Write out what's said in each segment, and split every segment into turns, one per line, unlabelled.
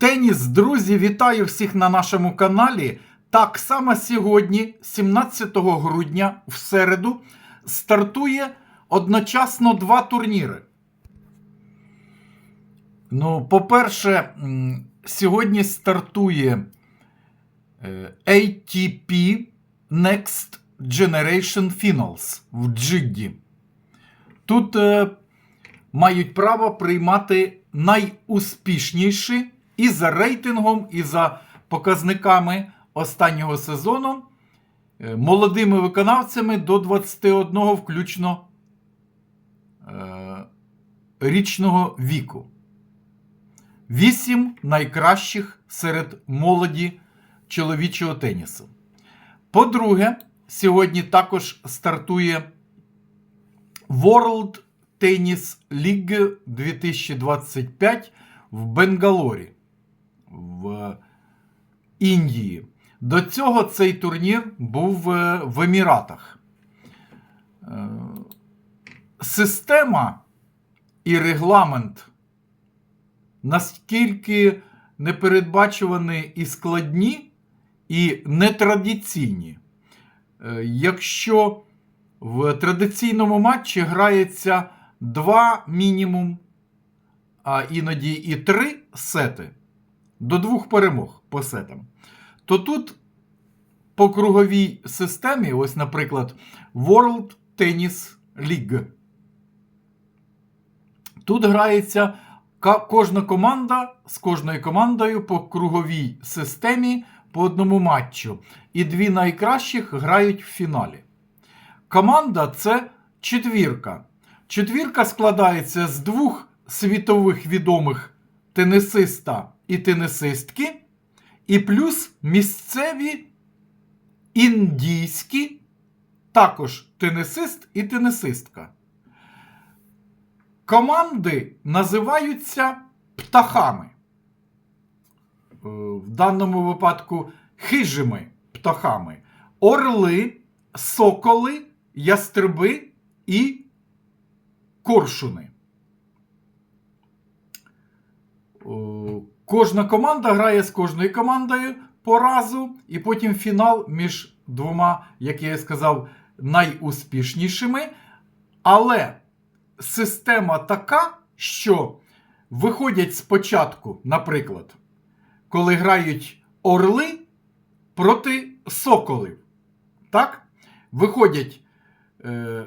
Теніс, друзі, вітаю всіх на нашому каналі. Так само сьогодні, 17 грудня, в середу, стартує одночасно два турніри. Ну, по-перше, сьогодні стартує е, ATP Next Generation Finals в Джидді. Тут е, мають право приймати найуспішніші і за рейтингом, і за показниками останнього сезону е, молодими виконавцями до 21 включно е, річного віку. Вісім найкращих серед молоді чоловічого тенісу. По-друге, сьогодні також стартує World Tennis League 2025 в Бенгалорі в Індії. До цього цей турнір був е, в Еміратах. Е, Система і регламент наскільки непередбачувані і складні, і нетрадиційні. Е, Якщо в традиційному матчі грається два мінімум, а іноді і три сети до двох перемог по сетам, то тут по круговій системі, ось, наприклад, World Tennis League. Тут грається кожна команда з кожною командою по круговій системі по одному матчу. І дві найкращих грають в фіналі. Команда це четвірка. Четвірка складається з двох світових відомих тенісиста і тенісистки, і плюс місцеві індійські, також тенісист і тенісистка. Команди називаються птахами. Е, В даному випадку хижими птахами. Орли, соколи, ястреби і коршуни. Кожна команда грає з кожною командою по разу, і потім фінал між двома, як я і сказав, найуспішнішими. Але система така, що виходять спочатку, наприклад, коли грають орли проти соколів. Так? Виходять е,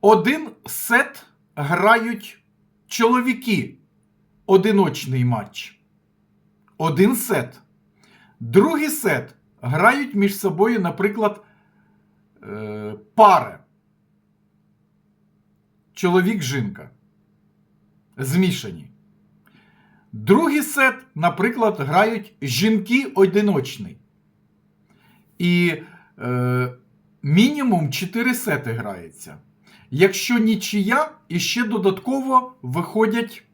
один сет грають чоловіки. Одиночний матч. Один сет. Другий сет грають між собою, наприклад, е, пари. Чоловік-жінка. Змішані. Другий сет, наприклад, грають жінки одиночний. І е, мінімум 4 сети грається. Якщо нічия, і ще додатково виходять,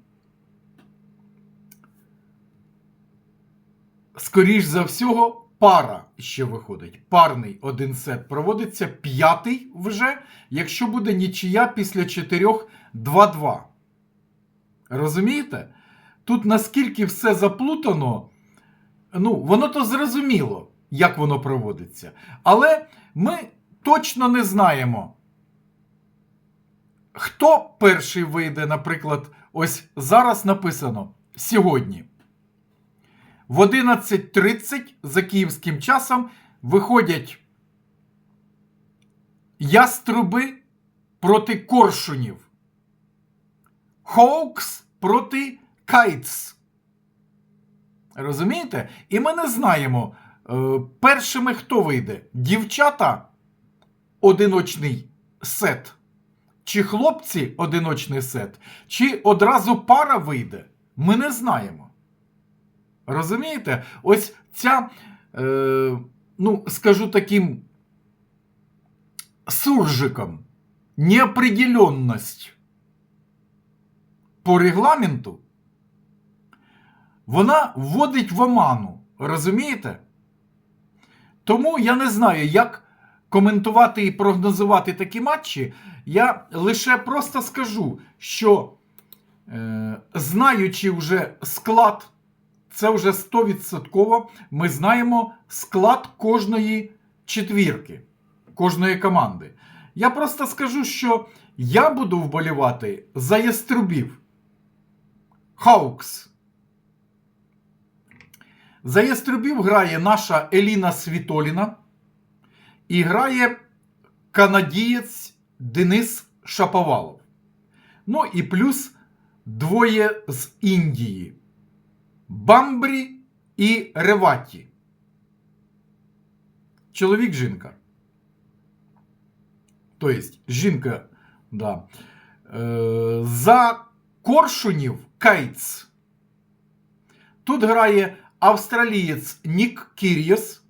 скоріш за всього, пара ще виходить. Парний один сет проводиться, п'ятий вже, якщо буде нічия після 4 2-2. Розумієте? Тут наскільки все заплутано, ну, воно то зрозуміло, як воно проводиться. Але ми точно не знаємо, хто перший вийде, наприклад, ось зараз написано сьогодні. В 11.30 за київським часом виходять яструби проти коршунів. Хоукс проти Кайтс. Розумієте? І ми не знаємо, е, першими хто вийде: дівчата одиночний сет, чи хлопці одиночний сет, чи одразу пара вийде. Ми не знаємо. Розумієте? Ось ця, е, ну, скажу таким суржиком, неопределенность по регламенту, вона вводить в оману. Розумієте? Тому я не знаю, як коментувати і прогнозувати такі матчі. Я лише просто скажу, що е, знаючи вже склад це вже 100% ми знаємо склад кожної четвірки, кожної команди. Я просто скажу, що я буду вболівати за яструбів. Хаукс. За яструбів грає наша Еліна Світоліна і грає канадієць Денис Шаповалов. Ну і плюс двоє з Індії. Бамбрі і Реваті. Чоловік жінка. Тобто, жінка, да. Е, за Коршунів Кейтс. Тут грає австралієць Нік Кір'єс,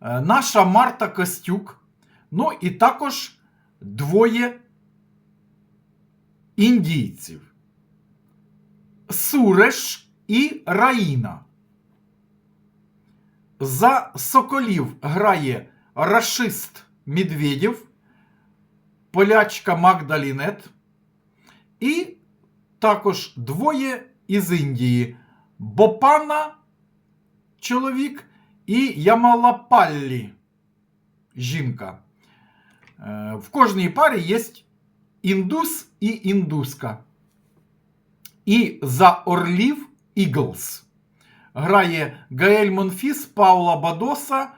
е, наша Марта Костюк. Ну і також двоє індійців. Суреш і Раїна. За Соколів грає рашист Медведєв, полячка Магдалінет. І також двоє із Індії. Бопана чоловік і Ямалапаллі жінка. Е, В кожній парі є індус і індуска. І за Орлів Іглс грає Гаель Монфіс, Паула Бадоса,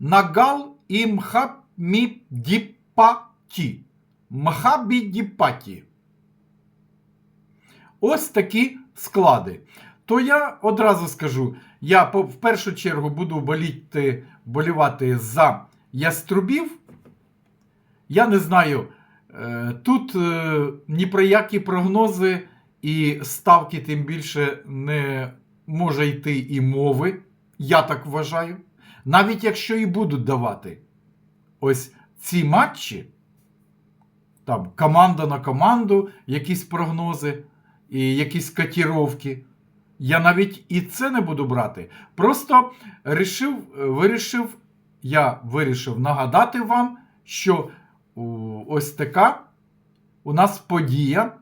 Нагал і Мхамідіпаті. Мхабідіпаті. Ось такі склади. То я одразу скажу: я в першу чергу буду боліти, болівати за яструбів. Я не знаю, е, тут е, ні про які прогнози і ставки, тим більше не може йти і мови. Я так вважаю. Навіть якщо і будуть давати ось ці матчі, там команда на команду, якісь прогнози і якісь котіровки. Я навіть і це не буду брати. Просто рішив, вирішив, я вирішив нагадати вам, що ось така у нас подія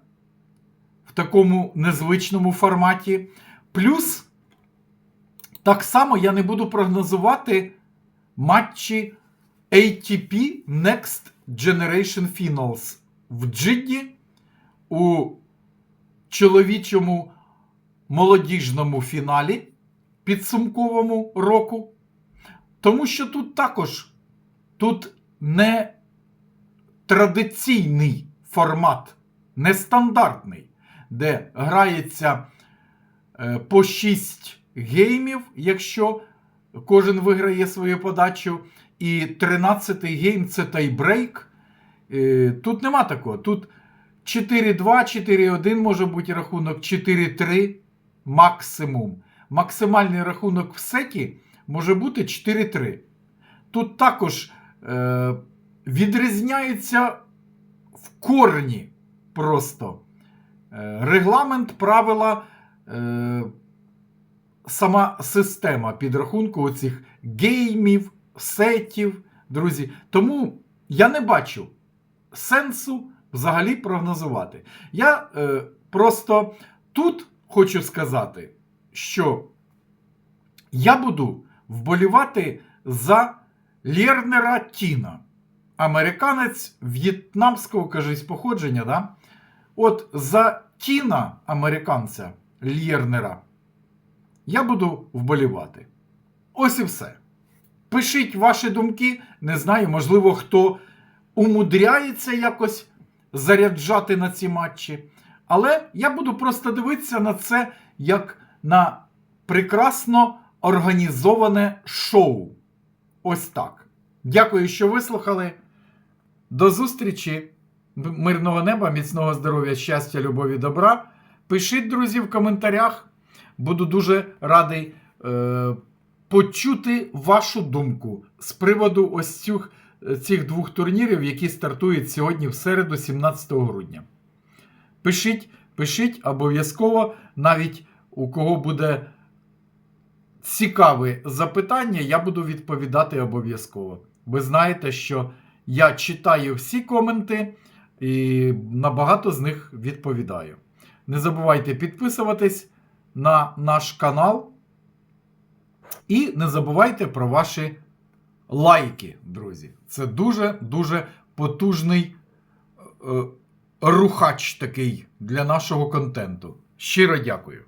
такому незвичному форматі. Плюс, так само я не буду прогнозувати матчі ATP Next Generation Finals в Джидді у чоловічому молодіжному фіналі підсумковому року. Тому що тут також тут не традиційний формат, нестандартний, де грається е, по 6 геймів, якщо кожен виграє свою подачу. І 13-й гейм це тайбрейк. Е, Тут нема такого. Тут 4-2, 4-1 може бути рахунок, 4-3 максимум. Максимальний рахунок в сеті може бути 4-3. Тут також е, відрізняється в корні просто регламент, правила, е, сама система підрахунку оцих геймів, сетів, друзі. Тому я не бачу сенсу взагалі прогнозувати. Я е, просто тут хочу сказати, що я буду вболівати за Лєрнера Тіна. Американець в'єтнамського, кажись, походження, да? От за Тіна, американця Лєрнера, я буду вболівати. Ось і все. Пишіть ваші думки. Не знаю, можливо, хто умудряється якось заряджати на ці матчі. Але я буду просто дивитися на це як на прекрасно організоване шоу. Ось так. Дякую, що вислухали. До зустрічі. Мирного неба, міцного здоров'я, щастя, любові, добра. Пишіть, друзі, в коментарях. Буду дуже радий е, почути вашу думку з приводу ось цих, цих двох турнірів, які стартують сьогодні в середу, 17 грудня. Пишіть, пишіть обов'язково, навіть у кого буде цікаве запитання, я буду відповідати обов'язково. Ви знаєте, що я читаю всі коменти і на багато з них відповідаю. Не забувайте підписуватись на наш канал. І не забувайте про ваші лайки, друзі. Це дуже-дуже потужний е, рухач такий для нашого контенту. Щиро дякую.